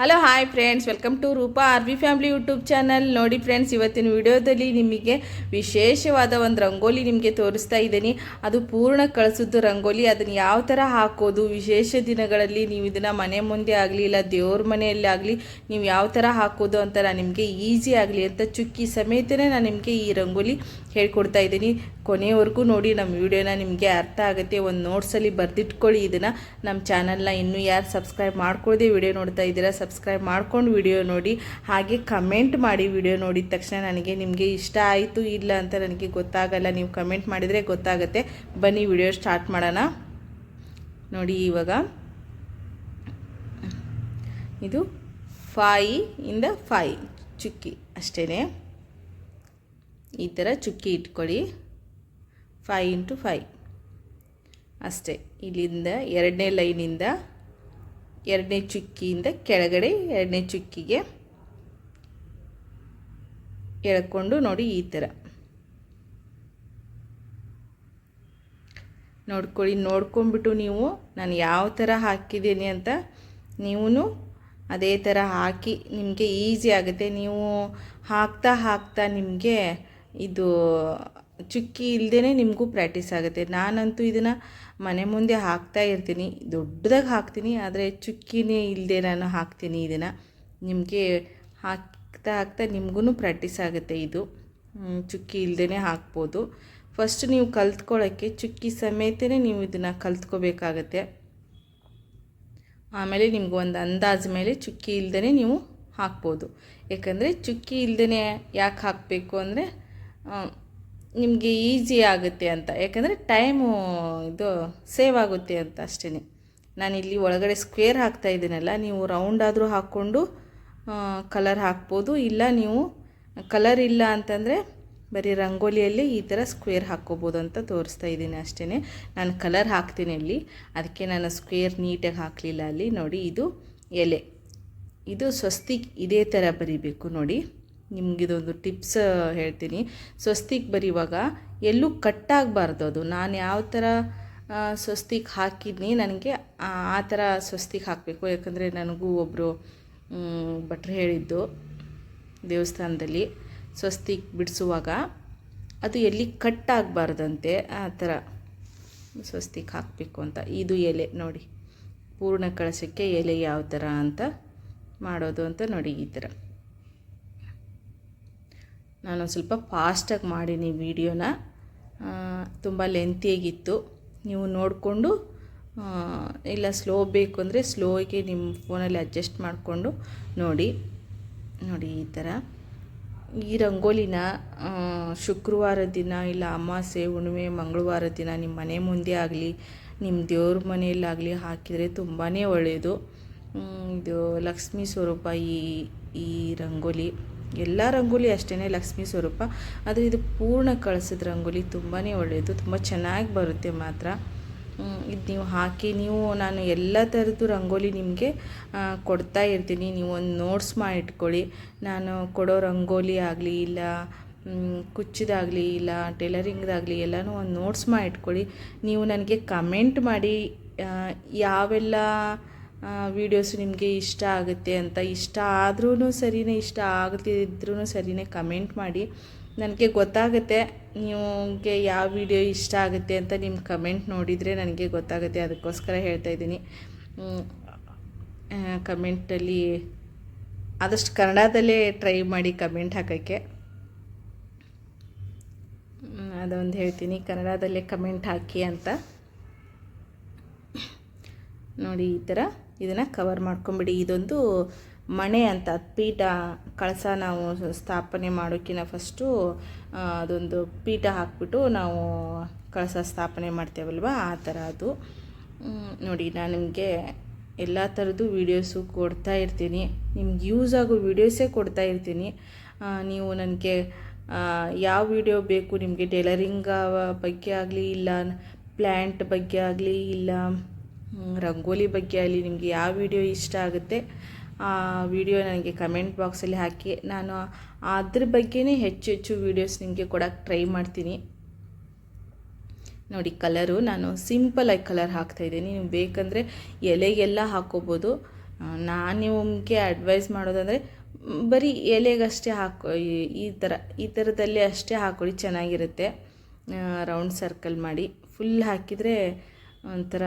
Hello hi friends welcome to Roopa R B family YouTube channel ನೋಡಿ friends ಇವತ್ತಿನ ವಿಡಿಯೋದಲ್ಲಿ ನಿಮಗೆ ವಿಶೇಷವಾದ ಒಂದು ರಂಗೋಲಿ ನಿಮಗೆ ತೋರಿಸ್ತಾ ಇದ್ದೀನಿ. ಅದು ಪೂರ್ಣ ಕಳಿಸಿದ್ದು ರಂಗೋಲಿ. ಅದನ್ನು ಯಾವ ಥರ ಹಾಕೋದು, ವಿಶೇಷ ದಿನಗಳಲ್ಲಿ ನೀವು ಇದನ್ನು ಮನೆ ಮುಂದೆ ಆಗಲಿ, ಇಲ್ಲ ದೇವ್ರ ಮನೆಯಲ್ಲಿ ಆಗಲಿ, ನೀವು ಯಾವ ಥರ ಹಾಕೋದು ಅಂತ ನಾನು ನಿಮಗೆ ಈಸಿ ಆಗಲಿ ಅಂತ ಚುಕ್ಕಿ ಸಮೇತನೇ ನಾನು ನಿಮಗೆ ಈ ರಂಗೋಲಿ ಹೇಳ್ಕೊಡ್ತಾ ಇದ್ದೀನಿ. ಕೊನೆಯವರೆಗೂ ನೋಡಿ, ನಮ್ಮ ವಿಡಿಯೋನ ನಿಮಗೆ ಅರ್ಥ ಆಗುತ್ತೆ, ಒಂದು ನೋಟ್ಸಲ್ಲಿ ಬರೆದಿಟ್ಕೊಳ್ಳಿ ಇದನ್ನು. ನಮ್ಮ ಚಾನಲ್ನ ಇನ್ನೂ ಯಾರು ಸಬ್ಸ್ಕ್ರೈಬ್ ಮಾಡ್ಕೊಳ್ಳದೆ ವಿಡಿಯೋ ನೋಡ್ತಾ ಇದ್ದೀರಾ, ಸಬ್ಸ್ಕ್ರೈಬ್ ಮಾಡ್ಕೊಂಡು ವಿಡಿಯೋ ನೋಡಿ. ಹಾಗೆ ಕಮೆಂಟ್ ಮಾಡಿ ವಿಡಿಯೋ ನೋಡಿದ ತಕ್ಷಣ ನನಗೆ ನಿಮಗೆ ಇಷ್ಟ ಆಯಿತು, ಇಲ್ಲ ಅಂತ ನನಗೆ ಗೊತ್ತಾಗಲ್ಲ, ನೀವು ಕಮೆಂಟ್ ಮಾಡಿದರೆ ಗೊತ್ತಾಗುತ್ತೆ. ಬನ್ನಿ, ವಿಡಿಯೋ ಸ್ಟಾರ್ಟ್ ಮಾಡೋಣ. ನೋಡಿ ಇವಾಗ. ಇದು ಫೈ ಇಂದ ಫೈ, ಚುಕ್ಕಿ ಅಷ್ಟೇ ಈ ಥರ ಚುಕ್ಕಿ ಇಟ್ಕೊಳ್ಳಿ. ಫೈ ಇಂಟು ಫೈ ಅಷ್ಟೇ. ಇಲ್ಲಿಂದ ಎರಡನೇ ಲೈನಿಂದ ಎರಡನೇ ಚುಕ್ಕಿಯಿಂದ ಕೆಳಗಡೆ ಎರಡನೇ ಚುಕ್ಕಿಗೆ ಎಳ್ಕೊಂಡು ನೋಡಿ ಈ ಥರ. ನೋಡ್ಕೊಳ್ಳಿ ನೋಡ್ಕೊಂಬಿಟ್ಟು ನೀವು ನಾನು ಯಾವ ಥರ ಹಾಕಿದ್ದೀನಿ ಅಂತ ನೀವು ಅದೇ ಥರ ಹಾಕಿ ನಿಮಗೆ ಈಸಿ ಆಗುತ್ತೆ. ನೀವು ಹಾಕ್ತಾ ಹಾಕ್ತಾ ನಿಮಗೆ ಇದು ಚುಕ್ಕಿ ಇಲ್ಲದೇ ನಿಮಗೂ ಪ್ರಾಕ್ಟೀಸ್ ಆಗುತ್ತೆ. ನಾನಂತೂ ಇದನ್ನು ಮನೆ ಮುಂದೆ ಹಾಕ್ತಾ ಇರ್ತೀನಿ. ದೊಡ್ಡದಾಗಿ ಹಾಕ್ತೀನಿ, ಆದರೆ ಚುಕ್ಕಿನೇ ಇಲ್ಲದೆ ನಾನು ಹಾಕ್ತೀನಿ ಇದನ್ನು. ನಿಮಗೆ ಹಾಕ್ತಾ ಹಾಕ್ತಾ ನಿಮಗೂ ಪ್ರಾಕ್ಟೀಸ್ ಆಗುತ್ತೆ ಇದು. ಚುಕ್ಕಿ ಇಲ್ಲದೇ ಹಾಕ್ಬೋದು. ಫಸ್ಟ್ ನೀವು ಕಲ್ತ್ಕೊಳ್ಳೋಕ್ಕೆ ಚುಕ್ಕಿ ಸಮೇತನೇ ನೀವು ಇದನ್ನು ಕಲ್ತ್ಕೋಬೇಕಾಗತ್ತೆ. ಆಮೇಲೆ ನಿಮ್ಗೆ ಒಂದು ಅಂದಾಜು ಮೇಲೆ ಚುಕ್ಕಿ ಇಲ್ಲದೇ ನೀವು ಹಾಕ್ಬೋದು. ಯಾಕಂದರೆ ಚುಕ್ಕಿ ಇಲ್ಲದೇ ಯಾಕೆ ಹಾಕಬೇಕು ಅಂದರೆ ನಿಮಗೆ ಈಸಿ ಆಗುತ್ತೆ ಅಂತ. ಯಾಕಂದರೆ ಟೈಮು ಇದು ಸೇವ್ ಆಗುತ್ತೆ ಅಂತ ಅಷ್ಟೇ ನಾನಿಲ್ಲಿ ಒಳಗಡೆ ಸ್ಕ್ವೇರ್ ಹಾಕ್ತಾ ಇದ್ದೀನಲ್ಲ, ನೀವು ರೌಂಡ್ ಆದರೂ ಹಾಕ್ಕೊಂಡು ಕಲರ್ ಹಾಕ್ಬೋದು. ಇಲ್ಲ ನೀವು ಕಲರ್ ಇಲ್ಲ ಅಂತಂದರೆ ಬರೀ ರಂಗೋಲಿಯಲ್ಲಿ ಈ ಥರ ಸ್ಕ್ವೇರ್ ಹಾಕ್ಕೋಬೋದು ಅಂತ ತೋರಿಸ್ತಾ ಇದ್ದೀನಿ ಅಷ್ಟೇ ನಾನು ಕಲರ್ ಹಾಕ್ತೀನಿ ಇಲ್ಲಿ. ಅದಕ್ಕೆ ನಾನು ಸ್ಕ್ವೇರ್ ನೀಟಾಗಿ ಹಾಕಲಿಲ್ಲ ಅಲ್ಲಿ. ನೋಡಿ, ಇದು ಎಲೆ. ಇದು ಸ್ವಸ್ತಿ ಇದೇ ಥರ ಬರಿಬೇಕು ನೋಡಿ. ನಿಮಗಿದೊಂದು ಟಿಪ್ಸ್ ಹೇಳ್ತೀನಿ. ಸ್ವಸ್ತಿಕ್ ಬರೀವಾಗ ಎಲ್ಲೂ ಕಟ್ಟಾಗಬಾರ್ದು ಅದು. ನಾನು ಯಾವ ಥರ ಸ್ವಸ್ತಿಕ್ ಹಾಕಿದ್ನಿ ನನಗೆ, ಆ ಥರ ಸ್ವಸ್ತಿಕ್ ಹಾಕಬೇಕು. ಯಾಕಂದರೆ ನನಗೂ ಒಬ್ಬರು ಭಟ್ರು ಹೇಳಿದ್ದು ದೇವಸ್ಥಾನದಲ್ಲಿ ಸ್ವಸ್ತಿಕ್ ಬಿಡಿಸುವಾಗ ಅದು ಎಲ್ಲಿ ಕಟ್ಟಾಗಬಾರ್ದಂತೆ ಆ ಥರ ಸ್ವಸ್ತಿಕ್ ಹಾಕಬೇಕು ಅಂತ. ಇದು ಎಲೆ ನೋಡಿ. ಪೂರ್ಣ ಕಳಸಕ್ಕೆ ಎಲೆ ಯಾವ ಥರ ಅಂತ ಮಾಡೋದು ಅಂತ ನೋಡಿ ಈ ಥರ ನಾನು ಸ್ವಲ್ಪ ಫಾಸ್ಟಾಗಿ ಮಾಡೀನಿ ವೀಡಿಯೋನ. ತುಂಬ ಲೆಂತಿಯಾಗಿತ್ತು ನೀವು ನೋಡಿಕೊಂಡು ಇಲ್ಲ ಸ್ಲೋ ಬೇಕು ಅಂದರೆ ಸ್ಲೋಗೆ ನಿಮ್ಮ ಫೋನಲ್ಲಿ ಅಡ್ಜಸ್ಟ್ ಮಾಡಿಕೊಂಡು ನೋಡಿ. ನೋಡಿ ಈ ಥರ ಈ ರಂಗೋಲಿನ ಶುಕ್ರವಾರ ದಿನ ಇಲ್ಲ ಅಮಾಸೆ, ಹುಣ್ಣಿಮೆ, ಮಂಗಳವಾರ ದಿನ ನಿಮ್ಮ ಮನೆ ಮುಂದೆ ಆಗಲಿ ನಿಮ್ಮ ದೇವ್ರ ಮನೆಯಲ್ಲಾಗಲಿ ಹಾಕಿದರೆ ತುಂಬಾ ಒಳ್ಳೆಯದು ಇದು ಲಕ್ಷ್ಮೀ ಸ್ವರೂಪ ಈ ಈ ರಂಗೋಲಿ. ಎಲ್ಲ ರಂಗೋಲಿ ಅಷ್ಟೇ ಲಕ್ಷ್ಮೀ ಸ್ವರೂಪ, ಆದರೆ ಇದು ಪೂರ್ಣ ಕಳಿಸಿದ ರಂಗೋಲಿ ತುಂಬಾ ಒಳ್ಳೆಯದು, ತುಂಬ ಚೆನ್ನಾಗಿ ಬರುತ್ತೆ ಮಾತ್ರ. ಇದು ನೀವು ಹಾಕಿ, ನೀವು ನಾನು ಎಲ್ಲ ಥರದ್ದು ರಂಗೋಲಿ ನಿಮಗೆ ಕೊಡ್ತಾ ಇರ್ತೀನಿ. ನೀವು ಒಂದು ನೋಟ್ಸ್ ಮಾಡಿಟ್ಕೊಳ್ಳಿ. ನಾನು ಕೊಡೋ ರಂಗೋಲಿ ಆಗಲಿ ಇಲ್ಲ ಕುಚ್ಚಿದಾಗಲಿ ಇಲ್ಲ, ಟೈಲರಿಂಗ್ದಾಗಲಿ ಎಲ್ಲನೂ ಒಂದು ನೋಟ್ಸ್ ಮಾಡಿಟ್ಕೊಳ್ಳಿ. ನೀವು ನನಗೆ ಕಮೆಂಟ್ ಮಾಡಿ ಯಾವೆಲ್ಲ ವೀಡಿಯೋಸು ನಿಮಗೆ ಇಷ್ಟ ಆಗುತ್ತೆ ಅಂತ, ಇಷ್ಟ ಆದ್ರೂ ಸರಿಯೇ ಇಷ್ಟ ಆಗದಿದ್ರೂ ಸರಿಯೇ ಕಮೆಂಟ್ ಮಾಡಿ. ನನಗೆ ಗೊತ್ತಾಗುತ್ತೆ ನಿಮಗೆ ಯಾವ ವಿಡಿಯೋ ಇಷ್ಟ ಆಗುತ್ತೆ ಅಂತ ನಿಮ್ಮ ಕಮೆಂಟ್ ನೋಡಿದರೆ ನನಗೆ ಗೊತ್ತಾಗುತ್ತೆ. ಅದಕ್ಕೋಸ್ಕರ ಹೇಳ್ತಾ ಇದ್ದೀನಿ. ಕಮೆಂಟಲ್ಲಿ ಆದಷ್ಟು ಕನ್ನಡದಲ್ಲೇ ಟ್ರೈ ಮಾಡಿ ಕಮೆಂಟ್ ಹಾಕೋಕ್ಕೆ. ಅದೊಂದು ಹೇಳ್ತೀನಿ. ಕನ್ನಡದಲ್ಲೇ ಕಮೆಂಟ್ ಹಾಕಿ ಅಂತ. ನೋಡಿ ಈ ಥರ. ಇದನ್ನು ಕವರ್ ಮಾಡ್ಕೊಂಬಿಡಿ. ಇದೊಂದು ಮಣೆ ಅಂತ, ಪೀಠ ಕಳಸ ನಾವು ಸ್ಥಾಪನೆ ಮಾಡೋಕ್ಕಿಂತ ಫಸ್ಟು ಅದೊಂದು ಪೀಠ ಹಾಕ್ಬಿಟ್ಟು ನಾವು ಕಳಸ ಸ್ಥಾಪನೆ ಮಾಡ್ತೇವಲ್ವ? ಆ ಥರ ಅದು. ನೋಡಿ, ನಾನು ನಿಮಗೆ ಎಲ್ಲ ಥರದ್ದು ವೀಡಿಯೋಸು ಕೊಡ್ತಾ ಇರ್ತೀನಿ. ನಿಮ್ಗೆ ಯೂಸ್ ಆಗೋ ವೀಡಿಯೋಸೇ ಕೊಡ್ತಾ ಇರ್ತೀನಿ. ನೀವು ನನಗೆ ಯಾವ ವಿಡಿಯೋ ಬೇಕು, ನಿಮಗೆ ಟೈಲರಿಂಗ್ ಬಗ್ಗೆ ಆಗಲಿ ಇಲ್ಲ ಪ್ಲ್ಯಾಂಟ್ ಬಗ್ಗೆ ಆಗಲಿ ಇಲ್ಲ ರಂಗೋಲಿ ಬಗ್ಗೆ ಆಗಲಿ ನಿಮಗೆ ಯಾವ ವಿಡಿಯೋ ಇಷ್ಟ ಆಗುತ್ತೆ, ಆ ವಿಡಿಯೋ ನನಗೆ ಕಮೆಂಟ್ ಬಾಕ್ಸಲ್ಲಿ ಹಾಕಿ. ನಾನು ಅದ್ರ ಬಗ್ಗೆನೇ ಹೆಚ್ಚು ಹೆಚ್ಚು ವೀಡಿಯೋಸ್ ನಿಮಗೆ ಕೊಡೋಕ್ಕೆ ಟ್ರೈ ಮಾಡ್ತೀನಿ. ನೋಡಿ ಕಲರು ನಾನು ಸಿಂಪಲಾಗಿ ಕಲರ್ ಹಾಕ್ತಾಯಿದ್ದೀನಿ ನೀವು ಬೇಕಂದರೆ ಎಲೆಗೆಲ್ಲ ಹಾಕ್ಕೋಬೋದು ನಾನು ನಿಮಗೆ ಅಡ್ವೈಸ್ ಮಾಡೋದಂದರೆ, ಬರೀ ಎಲೆಗಷ್ಟೇ ಹಾಕೋ, ಈ- ಈ ಥರ ಈ ಥರದಲ್ಲಿ ಅಷ್ಟೇ ಹಾಕೊಳ್ಳಿ, ಚೆನ್ನಾಗಿರುತ್ತೆ. ರೌಂಡ್ ಸರ್ಕಲ್ ಮಾಡಿ. ಫುಲ್ ಹಾಕಿದರೆ ಒಂಥರ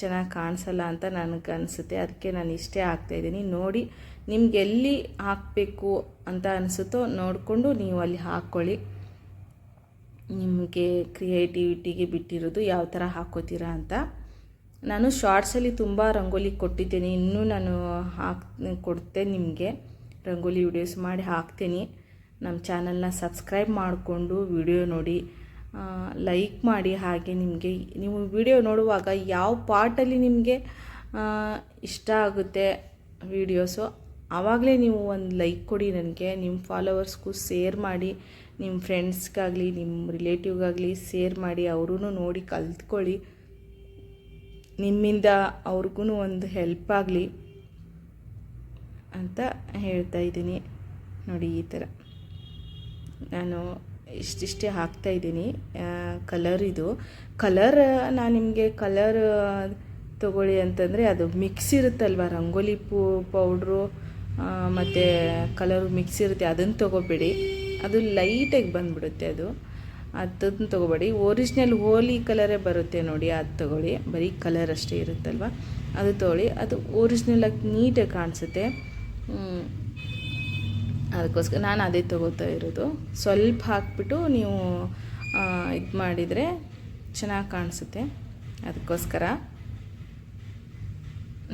ಚೆನ್ನಾಗಿ ಕಾಣಿಸಲ್ಲ ಅಂತ ನನಗೆ ಅನಿಸುತ್ತೆ. ಅದಕ್ಕೆ ನಾನು ಇಷ್ಟೇ ಹಾಕ್ತಾಯಿದ್ದೀನಿ ನೋಡಿ, ನಿಮ್ಗೆ ಎಲ್ಲಿ ಹಾಕಬೇಕು ಅಂತ ಅನಿಸುತ್ತೋ ನೋಡಿಕೊಂಡು ನೀವು ಅಲ್ಲಿ ಹಾಕ್ಕೊಳ್ಳಿ ನಿಮಗೆ ಕ್ರಿಯೇಟಿವಿಟಿಗೆ ಬಿಟ್ಟಿರೋದು ಯಾವ ಥರ ಹಾಕೋತೀರಾ ಅಂತ. ನಾನು ಶಾರ್ಟ್ಸಲ್ಲಿ ತುಂಬ ರಂಗೋಲಿ ಕೊಟ್ಟಿದ್ದೇನೆ. ಇನ್ನೂ ನಾನು ಹಾಕ್ ಕೊಡ್ತೇನೆ ನಿಮಗೆ. ರಂಗೋಲಿ ವಿಡಿಯೋಸ್ ಮಾಡಿ ಹಾಕ್ತೀನಿ. ನಮ್ಮ ಚಾನಲ್ನ ಸಬ್ಸ್ಕ್ರೈಬ್ ಮಾಡಿಕೊಂಡು ವಿಡಿಯೋ ನೋಡಿ. ಲೈಕ್ ಮಾಡಿ ಹಾಗೆ ನಿಮಗೆ ನೀವು ವಿಡಿಯೋ ನೋಡುವಾಗ ಯಾವ ಪಾರ್ಟಲ್ಲಿ ನಿಮಗೆ ಇಷ್ಟ ಆಗುತ್ತೆ ವಿಡಿಯೋಸು ಆವಾಗಲೇ ನೀವು ಒಂದು ಲೈಕ್ ಕೊಡಿ ನನಗೆ. ನಿಮ್ಮ ಫಾಲೋವರ್ಸ್ಗೂ ಸೇರ್ ಮಾಡಿ ನಿಮ್ಮ ಫ್ರೆಂಡ್ಸ್ಗಾಗಲಿ ನಿಮ್ಮ ರಿಲೇಟಿವ್ಗಾಗಲಿ ಸೇರ್ ಮಾಡಿ ಅವರೂ ನೋಡಿ ಕಲ್ತ್ಕೊಳ್ಳಿ. ನಿಮ್ಮಿಂದ ಅವ್ರಿಗೂ ಒಂದು ಹೆಲ್ಪ್ ಆಗಲಿ ಅಂತ ಹೇಳ್ತಾ ಇದ್ದೀನಿ. ನೋಡಿ ಈ ಥರ ನಾನು ಇಷ್ಟಿಷ್ಟೇ ಹಾಕ್ತಾ ಇದ್ದೀನಿ. ಕಲರ್ ಇದು. ಕಲರ್ ನಾನು ನಿಮಗೆ ಕಲರ್ ತಗೊಳ್ಳಿ ಅಂತಂದರೆ ಅದು ಮಿಕ್ಸ್ ಇರುತ್ತಲ್ವ? ರಂಗೋಲಿ ಪೂ ಪೌಡ್ರು ಮತ್ತು ಕಲರ್ ಮಿಕ್ಸ್ ಇರುತ್ತೆ. ಅದನ್ನು ತೊಗೋಬೇಡಿ. ಅದು ಲೈಟಾಗಿ ಬಂದುಬಿಡುತ್ತೆ ಅದು. ಅದನ್ನು ತೊಗೋಬೇಡಿ. ಒರಿಜಿನಲ್ ಹೋಲಿ ಕಲರೇ ಬರುತ್ತೆ ನೋಡಿ, ಅದು ತೊಗೊಳ್ಳಿ. ಬರೀ ಕಲರ್ ಅಷ್ಟೇ ಇರುತ್ತಲ್ವ? ಅದು ತೊಗೊಳ್ಳಿ. ಅದು ಒರಿಜಿನಲಾಗಿ ನೀಟಾಗಿ ಕಾಣಿಸುತ್ತೆ. ಅದಕ್ಕೋಸ್ಕರ ನಾನು ಅದೇ ತೊಗೋತಾ ಇರೋದು. ಸ್ವಲ್ಪ ಹಾಕ್ಬಿಟ್ಟು ನೀವು ಇದು ಮಾಡಿದರೆ ಚೆನ್ನಾಗಿ ಕಾಣಿಸುತ್ತೆ. ಅದಕ್ಕೋಸ್ಕರ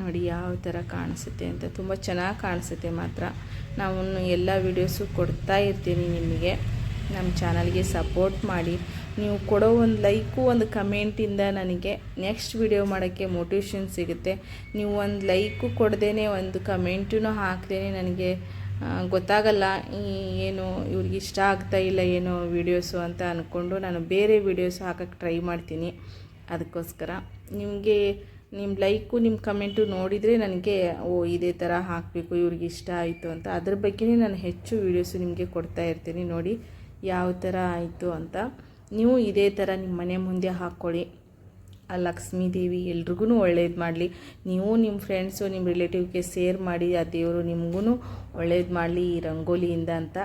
ನೋಡಿ ಯಾವ ಥರ ಕಾಣಿಸುತ್ತೆ ಅಂತ. ತುಂಬ ಚೆನ್ನಾಗಿ ಕಾಣಿಸುತ್ತೆ ಮಾತ್ರ. ನಾವು ಎಲ್ಲ ವೀಡಿಯೋಸು ಕೊಡ್ತಾ ಇರ್ತೀನಿ ನಿಮಗೆ. ನಮ್ಮ ಚಾನಲ್ಗೆ ಸಪೋರ್ಟ್ ಮಾಡಿ. ನೀವು ಕೊಡೋ ಒಂದು ಲೈಕು, ಒಂದು ಕಮೆಂಟಿಂದ ನನಗೆ ನೆಕ್ಸ್ಟ್ ವಿಡಿಯೋ ಮಾಡೋಕ್ಕೆ ಮೋಟಿವೇಶನ್ ಸಿಗುತ್ತೆ. ನೀವು ಒಂದು ಲೈಕು ಕೊಡ್ದೇ ಒಂದು ಕಮೆಂಟೂ ಹಾಕ್ದೇ ನನಗೆ ಗೊತ್ತಾಗಲ್ಲ ಏನು ಇವ್ರಿಗೆ ಇಷ್ಟ ಆಗ್ತಾ ಇಲ್ಲ ಏನೋ ವೀಡಿಯೋಸು ಅಂತ ಅಂದ್ಕೊಂಡು ನಾನು ಬೇರೆ ವೀಡಿಯೋಸ್ ಹಾಕೋಕ್ಕೆ ಟ್ರೈ ಮಾಡ್ತೀನಿ. ಅದಕ್ಕೋಸ್ಕರ ನಿಮಗೆ ನಿಮ್ಮ ಲೈಕು ನಿಮ್ಮ ಕಮೆಂಟು ನೋಡಿದರೆ ನನಗೆ, ಓ, ಇದೇ ಥರ ಹಾಕಬೇಕು, ಇವ್ರಿಗೆ ಇಷ್ಟ ಆಯಿತು ಅಂತ. ಅದ್ರ ಬಗ್ಗೆನೇ ನಾನು ಹೆಚ್ಚು ವೀಡಿಯೋಸು ನಿಮಗೆ ಕೊಡ್ತಾ ಇರ್ತೀನಿ ನೋಡಿ, ಯಾವ ಥರ ಆಯಿತು ಅಂತ. ನೀವು ಇದೇ ಥರ ನಿಮ್ಮ ಮನೆ ಮುಂದೆ ಹಾಕ್ಕೊಳ್ಳಿ ಆ ಲಕ್ಷ್ಮೀ ದೇವಿ ಎಲ್ರಿಗೂ ಒಳ್ಳೇದು ಮಾಡಲಿ. ನೀವು ನಿಮ್ಮ ಫ್ರೆಂಡ್ಸು ನಿಮ್ಮ ರಿಲೇಟಿವ್ಗೆ ಸೇರ್ ಮಾಡಿ ಆ ದೇವರು ನಿಮಗೂ ಒಳ್ಳೇದು ಮಾಡಲಿ ಈ ರಂಗೋಲಿಯಿಂದ ಅಂತ.